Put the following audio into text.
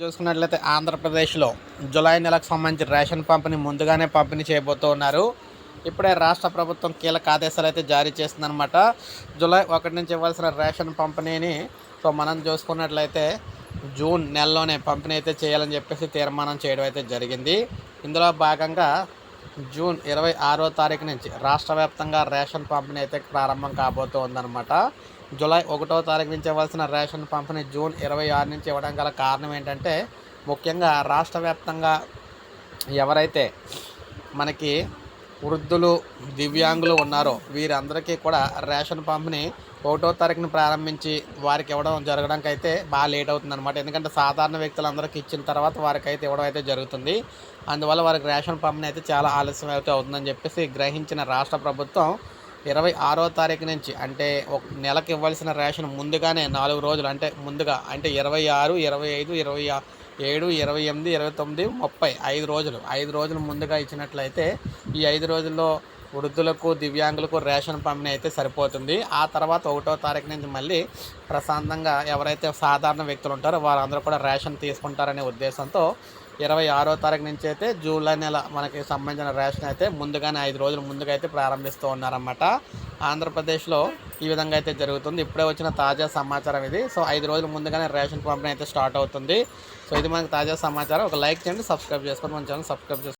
చూసుకున్నట్లయితే ఆంధ్రప్రదేశ్లో జూలై నెలకు సంబంధించి రేషన్ పంపిణీ ముందుగానే పంపిణీ చేయబోతూ ఉన్నారు. ఇప్పుడే రాష్ట్ర ప్రభుత్వం కీలక ఆదేశాలు అయితే జారీ చేసిందనమాట జూలై ఒకటి నుంచి ఇవ్వాల్సిన రేషన్ పంపిణీని సో మనం చూసుకున్నట్లయితే జూన్ నెలలోనే పంపిణీ అయితే చేయాలని చెప్పేసి తీర్మానం చేయడం అయితే జరిగింది. ఇందులో భాగంగా జూన్ ఇరవై ఆరో తారీఖు నుంచి రాష్ట్ర వ్యాప్తంగా రేషన్ పంపిణీ అయితే ప్రారంభం కాబోతోందనమాట జూలై ఒకటో తారీఖు నుంచి ఇవ్వాల్సిన రేషన్ పంపిణీ జూన్ ఇరవై ఆరు నుంచి ఇవ్వడం గల కారణం ఏంటంటే ముఖ్యంగా రాష్ట్ర వ్యాప్తంగా ఎవరైతే మనకి వృద్ధులు దివ్యాంగులు ఉన్నారో వీరందరికీ కూడా రేషన్ పంపిణీ ఒకటో తారీఖున ప్రారంభించి వారికి ఇవ్వడం జరగడానికి అయితే బాగా లేట్ అవుతుంది అనమాట ఎందుకంటే సాధారణ వ్యక్తులందరికీ ఇచ్చిన తర్వాత వారికి అయితే ఇవ్వడం అయితే జరుగుతుంది. అందువల్ల వారికి రేషన్ పంపిణీ అయితే చాలా ఆలస్యం అయితే అవుతుందని చెప్పేసి గ్రహించిన రాష్ట్ర ప్రభుత్వం ఇరవై ఆరో తారీఖు నుంచి అంటే ఒక నెలకు ఇవ్వాల్సిన రేషన్ ముందుగానే నాలుగు రోజులు అంటే ముందుగా అంటే ఇరవై ఆరు ఇరవై ఐదు ఇరవై ఆ- ఏడు ఇరవై ఎనిమిది ఇరవై తొమ్మిది ముప్పై ఐదు రోజులు. ఐదు రోజులు ముందుగా ఇచ్చినట్లయితే ఈ ఐదు రోజుల్లో వృద్ధులకు దివ్యాంగులకు రేషన్ పంపిణీ అయితే సరిపోతుంది. ఆ తర్వాత ఒకటో తారీఖు నుంచి మళ్ళీ ప్రశాంతంగా ఎవరైతే సాధారణ వ్యక్తులు ఉంటారో వారందరూ కూడా రేషన్ తీసుకుంటారనే ఉద్దేశంతో ఇరవై ఆరో తారీఖు నుంచి అయితే జూలై నెల మనకి సంబంధించిన రేషన్ అయితే ముందుగానే ఐదు రోజుల ముందుగా అయితే ప్రారంభిస్తూ ఉన్నారన్నమాట. ఆంధ్రప్రదేశ్లో ఈ విధంగా అయితే జరుగుతుంది. ఇప్పుడే వచ్చిన తాజా సమాచారం ఇది. సో ఐదు రోజుల ముందుగానే రేషన్ పంపిణీ అయితే స్టార్ట్ అవుతుంది. సో ఇది మనకి తాజా సమాచారం. ఒక లైక్ చేయండి సబ్స్క్రైబ్ చేసుకోండి. మన ఛానల్ సబ్స్క్రైబ్ చేసుకోండి.